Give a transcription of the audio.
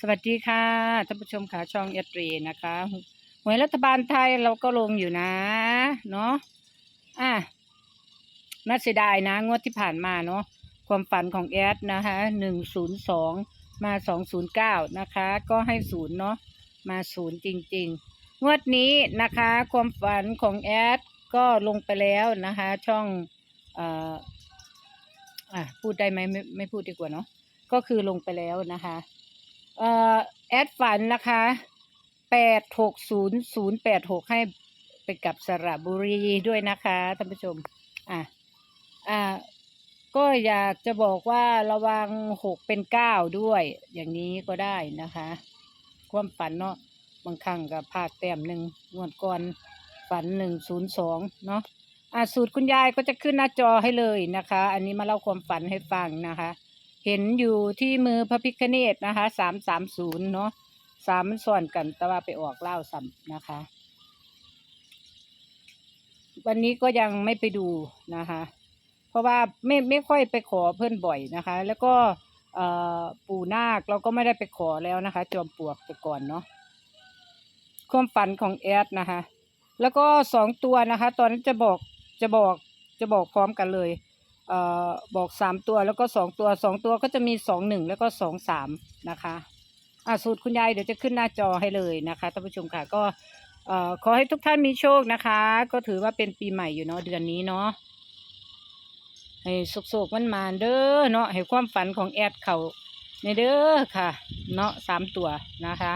สวัสดีค่ะท่านผู้ชมค่ะช่องเอตรีนะคะหวยรัฐบาลไทยเราก็ลงอยู่นะ เนาะอะน่าเสียดายนะ งวดที่ผ่านมาเนาะความฝันของแอดนะคะหนึ่งศูนย์สองมาสองศูนย์เก้านะคะ ก็ให้ศูนย์เนาะมาศูนย์จริง ๆ งวดนี้นะคะ ความฝันของแอดก็ลงไปแล้วนะคะ ช่องเอ่ออะพูดได้ไหมไม่ไม่พูดดีกว่าเนาะก็คือลงไปแล้วนะคะ เอ่อแอดฝันนะคะแปดหกศูนย์ศูนย์แปดหกให้ไปกับสระบุรีด้วยนะคะท่านผู้ชม อะ อ่า ก็อยากจะบอกว่าระวังหกเป็นเก้าด้วย อย่างนี้ก็ได้นะคะ ความฝันเนาะบางครั้งกับพลาดแต้มหนึ่งงวดก่อนฝันหนึ่งศูนย์สองเนาะอ่าสูตรคุณยายก็จะขึ้นหน้าจอให้เลยนะคะ อันนี้มาเล่าความฝันให้ฟังนะคะ เห็นอยู่ที่มือพระพิคเนตนะคะสามสามศูนย์เนาะสามมันซ้อนกันแต่ว่าไปออกเล่าซ้ำนะคะ วันนี้ก็ยังไม่ไปดูนะคะ เพราะว่าไม่ไม่ค่อยไปขอเพื่อนบ่อยนะคะ แล้วก็ปู่นาคเราก็ไม่ได้ไปขอแล้วนะคะ จอมปลวกไปก่อนเนาะความฝันของแอดนะคะ แล้วก็สองตัวนะคะ ตอนนั้นจะบอกจะบอกจะบอกพร้อมกันเลย เอ่อบอกสามตัวแล้วก็สองตัวสองตัวก็จะมีสองหนึ่งแล้วก็สองสามนะคะอ่าสูตรคุณยายเดี๋ยวจะขึ้นหน้าจอให้เลยนะคะท่านผู้ชมค่ะก็เอ่อขอให้ทุกท่านมีโชคนะคะ ก็ถือว่าเป็นปีใหม่อยู่เนาะเดือนนี้เนาะให้สุกๆมันมาเด้อเนาะให้ความฝันของแอดเขาในเด้อค่ะ เนาะสามตัวนะคะ